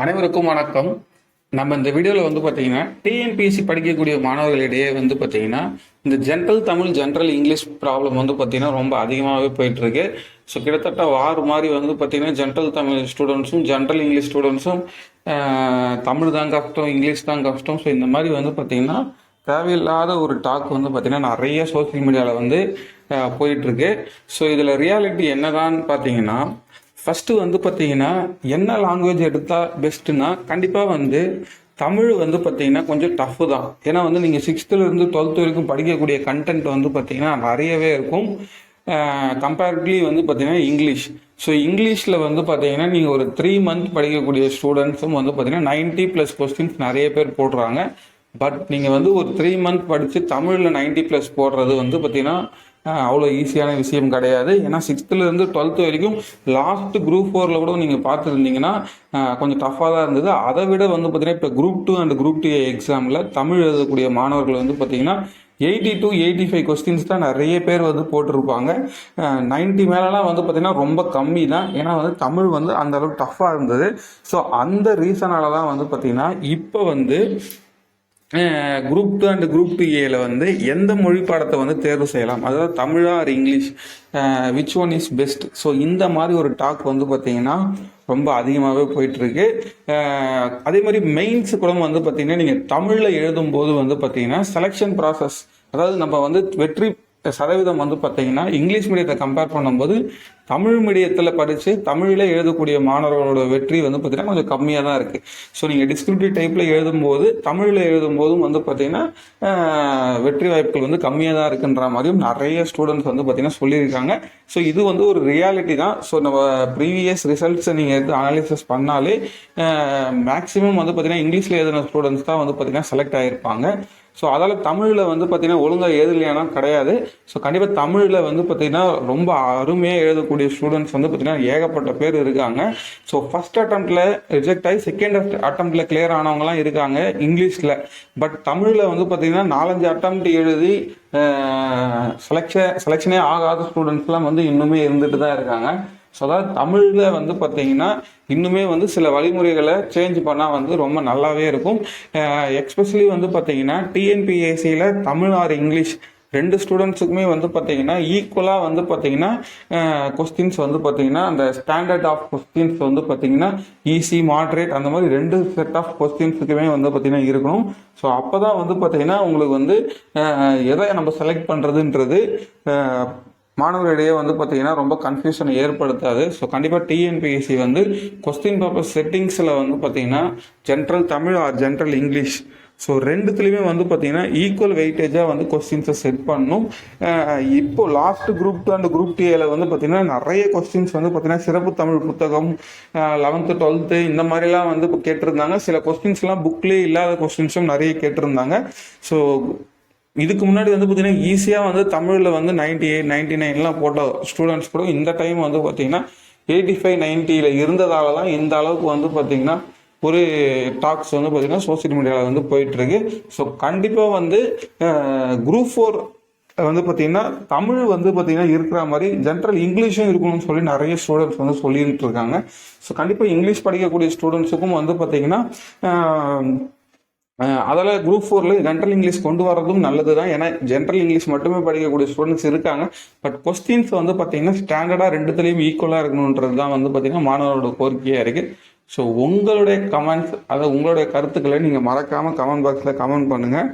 அனைவருக்கும் வணக்கம். நம்ம இந்த வீடியோவில் வந்து பார்த்தீங்கன்னா டிஎன்பிஎஸ்சி படிக்கக்கூடிய மாணவர்களிடையே வந்து பார்த்தீங்கன்னா இந்த general Tamil general English problem வந்து பார்த்தீங்கன்னா ரொம்ப அதிகமாகவே போயிட்டு இருக்கு ஸோ கிட்டத்தட்ட வார் மாதிரி வந்து பார்த்தீங்கன்னா ஜென்ரல் தமிழ் ஸ்டூடெண்ட்ஸும் ஜென்ரல் இங்கிலீஷ் ஸ்டூடெண்ட்ஸும் தமிழ் தான் கஷ்டம் இங்கிலீஷ் தான் கஷ்டம். ஸோ இந்த மாதிரி வந்து பார்த்தீங்கன்னா தேவையில்லாத ஒரு டாக் வந்து பார்த்தீங்கன்னா நிறைய சோஷியல் மீடியாவில் வந்து போயிட்டுருக்கு. ஸோ இதில் ரியாலிட்டி என்னதான்னு பார்த்தீங்கன்னா ஃபஸ்ட்டு வந்து பார்த்தீங்கன்னா என்ன லாங்குவேஜ் எடுத்தால் பெஸ்ட்டுன்னா கண்டிப்பாக வந்து தமிழ் வந்து பார்த்தீங்கன்னா கொஞ்சம் டஃப்பு தான். ஏன்னா வந்து நீங்கள் சிக்ஸ்த்துலேருந்து டுவெல்த் வரைக்கும் படிக்கக்கூடிய கண்டென்ட் வந்து பார்த்தீங்கன்னா நிறையவே இருக்கும். கம்பேரிட்டிவ்லி வந்து பார்த்தீங்கன்னா இங்கிலீஷ் ஸோ இங்கிலீஷில் வந்து பார்த்தீங்கன்னா நீங்கள் ஒரு த்ரீ மந்த் படிக்கக்கூடிய ஸ்டூடெண்ட்ஸும் வந்து பார்த்தீங்கன்னா நைன்ட்டி ப்ளஸ் கொஸ்டின்ஸ் நிறைய பேர் போடுறாங்க. பட் நீங்கள் வந்து ஒரு த்ரீ மந்த் படித்து தமிழில் நைன்ட்டி ப்ளஸ் போடுறது வந்து பார்த்தீங்கன்னா அவ்வளோ ஈஸியான விஷயம் கிடையாது. ஏன்னா சிக்ஸ்த்துலேருந்து டுவெல்த்து வரைக்கும் லாஸ்ட் குரூப் ஃபோரில் கூட நீங்கள் பார்த்துருந்தீங்கன்னா கொஞ்சம் டஃப்பாக தான் இருந்தது. அதை விட வந்து பார்த்தீங்கன்னா இப்போ group two and group two எக்ஸாமில் தமிழ் எழுதக்கூடிய மாணவர்கள் வந்து பார்த்தீங்கன்னா eighty to eighty five questions தான் நிறைய பேர் வந்து போட்டிருப்பாங்க. நைன்ட்டி மேலெலாம் வந்து பார்த்திங்கன்னா ரொம்ப கம்மி தான். ஏன்னா வந்து தமிழ் வந்து அந்தளவுக்கு டஃப்பாக இருந்தது. ஸோ அந்த ரீசனால தான் வந்து பார்த்திங்கன்னா இப்போ வந்து group two and group two ஏல வந்து எந்த மொழி பாடத்தை வந்து தேர்வு செய்யலாம்? அதாவது தமிழா or English? Which one is best so இந்த மாதிரி ஒரு டாக் வந்து பார்த்தீங்கன்னா ரொம்ப அதிகமாகவே போயிட்டுருக்கு. அதே மாதிரி மெயின்ஸ் கூட வந்து பார்த்தீங்கன்னா நீங்கள் தமிழில் எழுதும்போது வந்து பார்த்தீங்கன்னா செலெக்ஷன் ப்ராசஸ் அதாவது நம்ம வந்து வெற்றி சதவீதம் வந்து பார்த்தீங்கன்னா இங்கிலீஷ் மீடியத்தை கம்பேர் பண்ணும்போது தமிழ் மீடியத்தில் படித்து தமிழில் எழுதக்கூடிய மாணவர்களோட வெற்றி வந்து பார்த்திங்கன்னா கொஞ்சம் கம்மியாக தான் இருக்குது ஸோ நீங்கள் டிஸ்கிரிப்டிவ் டைப்பில் எழுதும்போது தமிழில் எழுதும்போதும் வந்து பார்த்தீங்கன்னா வெற்றி வாய்ப்புகள் வந்து கம்மியாக தான் இருக்குன்ற மாதிரியும் நிறைய ஸ்டூடெண்ட்ஸ் வந்து பார்த்திங்கன்னா சொல்லியிருக்காங்க. ஸோ இது வந்து ஒரு ரியாலிட்டி தான். ஸோ நம்ம ப்ரீவியஸ் ரிசல்ட்ஸை நீங்கள் எடுத்து அனாலிசிஸ் பண்ணாலே மேக்ஸிமம் வந்து பார்த்தீங்கன்னா இங்கிலீஷில் எழுதின ஸ்டூடெண்ட்ஸ் தான் வந்து பார்த்திங்கன்னா செலக்ட் ஆகிருப்பாங்க ஸோ அதால் தமிழில் வந்து பார்த்திங்கன்னா ஒழுங்காக எழுதலையானா கிடையாது. ஸோ கண்டிப்பாக தமிழில் வந்து பார்த்திங்கன்னா ரொம்ப அருமையாக எழுதக்கூடிய ஸ்டூடெண்ட்ஸ் வந்து பார்த்தீங்கன்னா ஏகப்பட்ட பேர் இருக்காங்க. ஸோ ஃபஸ்ட் அட்டம்ப்டில் ரிஜெக்ட் ஆகி செகண்ட் அட்டம்ப்டில் கிளியர் ஆனவங்கலாம் இருக்காங்க இங்கிலீஷில் பட் தமிழில் வந்து பார்த்தீங்கன்னா நாலஞ்சு அட்டம்ப்ட் எழுதி செலெக்ஷன் செலெக்ஷனே ஆகாத ஸ்டூடெண்ட்ஸ்லாம் வந்து இன்னுமே இருந்துட்டு தான் இருக்காங்க. ஸோ அதாவது தமிழில் வந்து பார்த்தீங்கன்னா இன்னுமே வந்து சில வழிமுறைகளை சேஞ்ச் பண்ணால் வந்து ரொம்ப நல்லாவே இருக்கும். எக்ஸ்பெஷலி வந்து பார்த்தீங்கன்னா டிஎன்பிஎஸ்சியில் தமிழ் ஆர் இங்கிலீஷ் ரெண்டு ஸ்டூடெண்ட்ஸுக்குமே வந்து பார்த்தீங்கன்னா ஈக்குவலாக வந்து பார்த்தீங்கன்னா கொஸ்டின்ஸ் வந்து பார்த்தீங்கன்னா அந்த ஸ்டாண்டர்ட் ஆஃப் கொஸ்டின்ஸ் வந்து பார்த்தீங்கன்னா ஈஸி மாட்ரேட் அந்த மாதிரி ரெண்டு செட் ஆஃப் கொஸ்டின்ஸுக்குமே வந்து பார்த்தீங்கன்னா இருக்கணும். ஸோ அப்போ தான் வந்து பார்த்தீங்கன்னா உங்களுக்கு வந்து எதை நம்ம செலக்ட் பண்ணுறதுன்றது மாணவர்களிடையே வந்து பார்த்தீங்கன்னா ரொம்ப கன்ஃபியூஷனை ஏற்படுத்தாது. ஸோ கண்டிப்பாக டிஎன்பிஎஸ்சி வந்து கொஸ்டின் பேப்பர் செட்டிங்ஸில் வந்து பார்த்தீங்கன்னா general Tamil or general English so ரெண்டுத்துலேயுமே வந்து பார்த்தீங்கன்னா ஈக்குவல் வெயிட்டேஜாக வந்து கொஸ்டின்ஸை செட் பண்ணணும் இப்போ last group two and group டிஏல வந்து பார்த்தீங்கன்னா நிறைய கொஸ்டின்ஸ் வந்து பார்த்தீங்கன்னா சிறப்பு தமிழ் புத்தகம் லெவன்த்து டுவெல்த்து இந்த மாதிரிலாம் வந்து இப்போ கேட்டிருந்தாங்க. சில கொஸ்டின்ஸ்லாம் புக்லேயே இல்லாத கொஸ்டின்ஸும் நிறைய கேட்டிருந்தாங்க. ஸோ இதுக்கு முன்னாடி வந்து பார்த்தீங்கன்னா ஈஸியாக வந்து தமிழில் வந்து நைன்டி எயிட் நைன்டி நைன்லாம் போட்ட ஸ்டூடெண்ட்ஸ் கூட இந்த டைம் வந்து பார்த்தீங்கன்னா எயிட்டி ஃபைவ் நைன்ட்டியில் இருந்ததால தான் இந்த அளவுக்கு வந்து பார்த்தீங்கன்னா ஒரு டாக்ஸ் வந்து பார்த்தீங்கன்னா சோசியல் மீடியாவில் வந்து போயிட்டுருக்கு. ஸோ கண்டிப்பாக வந்து குரூப் ஃபோர் வந்து பார்த்தீங்கன்னா தமிழ் வந்து பார்த்தீங்கன்னா இருக்கிற மாதிரி ஜென்ரல் இங்கிலீஷும் இருக்கணும்னு சொல்லி நிறைய ஸ்டூடெண்ட்ஸ் வந்து சொல்லிட்டு இருக்காங்க. ஸோ கண்டிப்பாக இங்கிலீஷ் படிக்கக்கூடிய ஸ்டூடெண்ட்ஸுக்கும் வந்து பார்த்தீங்கன்னா அதில் குரூப் ஃபோரில் ஜென்ரல் இங்கிலீஷ் கொண்டு வரதும் நல்லது தான் ஏன்னா ஜென்ரல் இங்கிலீஷ் மட்டுமே படிக்கக்கூடிய ஸ்டூடெண்ட்ஸ் இருக்காங்க. பட் கொஸ்டின்ஸ் வந்து பார்த்தீங்கன்னா ஸ்டாண்டர்டாக ரெண்டுத்துலேயும் ஈக்குவலாக இருக்கணுன்றது தான் வந்து பார்த்தீங்கன்னா மாணவரோட கோரிக்கையாக இருக்குது ஸோ உங்களுடைய கமெண்ட்ஸ் அதாவது உங்களுடைய கருத்துக்களை நீங்கள் மறக்காமல் கமெண்ட் பாக்ஸில் கமெண்ட் பண்ணுங்கள்